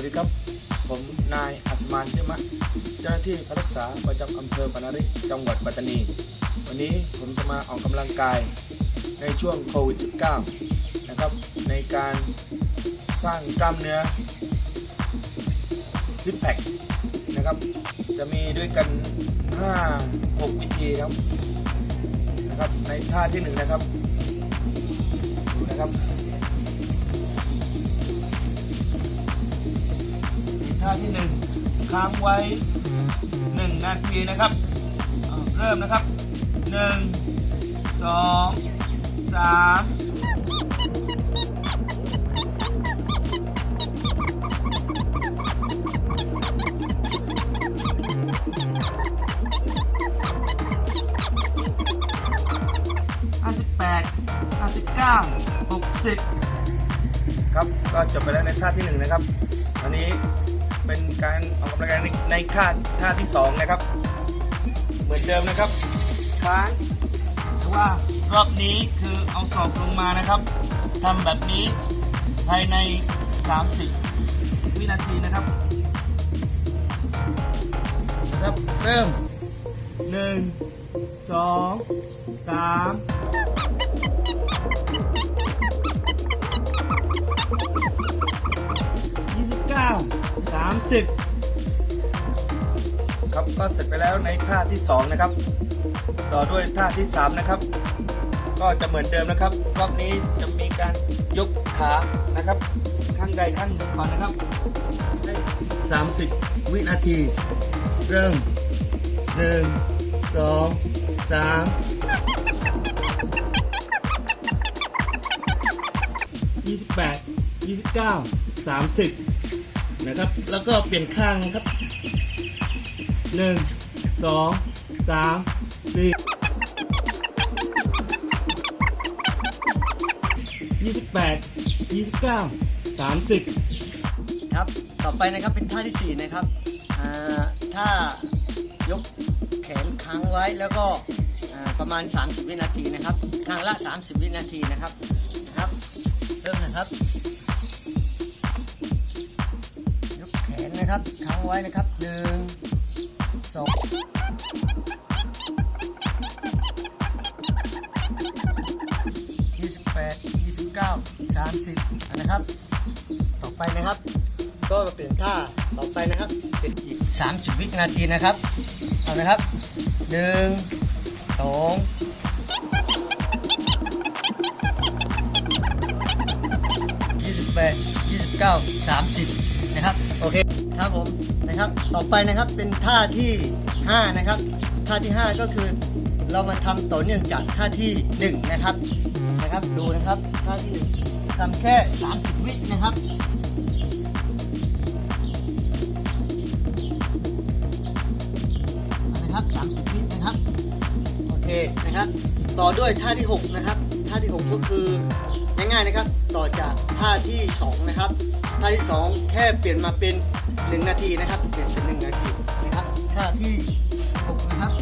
วัสดีครับ ผมนายอัศมานเจมะเจ้าหน้าที่พักรักษาประจำอำเภอปานาริจังหวัดปัตตานี วันนี้ผมจะมาออกกำลังกายในช่วงโควิด -19 นะครับ ในการสร้างกล้ามเนื้อซิปแพคนะครับ จะมีด้วยกัน 5-6 วิธีครับนะครับ ในท่าที่หนึ่งนะครับนะครับ ท่าที่หนึ่งค้างไว้หนึ่งนาทีนะครับ เริ่มนะครับหนึ่งสองสามห้าสิบแปดห้าสิบเก้าหกสิบครับก็จบไปแล้วในท่าที่หนึ่งนะครับวันนี้ เป็นการออกกำลังกายในท่าท่าที่สองนะครับ เหมือนเดิมนะครับค้างแต่ว่ารอบนี้คือเอาศอกลงมานะครับทำแบบนี้ภายใน 30 วินาทีนะครับครับเริ่ม 1 2 3 30ครับก็เสร็จไปแล้วในท่าที่2นะครับ ต่อด้วยท่าที่3นะครับ ก็จะเหมือนเดิมนะครับรอบนี้จะมีการยกขานะครับ ข้างใดข้างหนึ่งก่อนนะครับให้30วินาที เริ่ม1 2 3 28 29 30 นะครับ แล้วก็เปลี่ยนข้างนะครับหนึ่งสองสามสี่ยี่สิบแปดยี่สิบเก้าสามสิบครับ ต่อไปนะครับเป็นท่าที่4นะครับอ่าท่ายกแขนค้างไว้แล้วก็ประมาณ 30 วินาทีนะครับ ครั้งละ 30 วินาทีนะครับนะครับ เริ่มนะครับ ยกแขนนะครับค้างไว้นะครับหนึ่งสองยี่สิบแปดยี่สิบเก้าสามสิบนะครับ ต่อไปนะครับ ก็มาเปลี่ยนท่าต่อไปนะครับเป็นอีก30วินาทีนะครับเอานะครับหนึ่งสองยี่สิบแปดยี่สิบเก้าสามสิบ นะครับ โอเคครับผมนะครับต่อไปนะครับเป็นท่าที่ 5 นะครับ ท่าที่ 5 ก็คือเรามาทำต่อเนื่องจากท่าที่ 1 นะครับนะครับดูนะครับท่าที่1ทำแค่ 30 วินะครับนะครับ 30 วินะครับโอเคนะครับ ต่อด้วยท่าที่ 6 นะครับ ท่าที่ 6 ก็คือ ง่ายๆนะครับ ต่อจากท่าที่ 2 นะครับ ท่าที่ 2 แค่เปลี่ยนมาเป็น 1 นาทีนะครับ เปลี่ยนเป็น 1 นาทีนะครับ ท่าที่ 6 นะครับ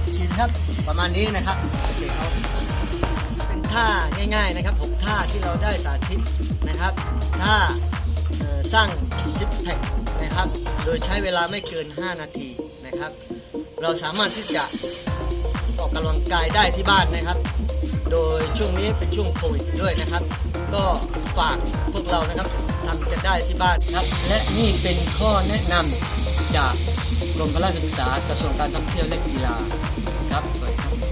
โอเคนครับประมาณนี้นะครับเเป็นท่าง่ายๆนะครับ6ท่าที่เราได้สาธิตนะครับท่าสร้างซิปแพค นะครับ โดยใช้เวลาไม่เกิน 5 นาทีนะครับ เราสามารถที่จะออกกำลังกายได้ที่บ้านนะครับ โดยช่วงนี้เป็นช่วงโควิดด้วยนะครับ ก็ฝากพวกเรานะครับทำกันได้ที่บ้านครับ และนี่เป็นข้อแนะนำจากกรมพละศึกษากระทรวงการท่องเที่ยวและกีฬาครับสวัสดี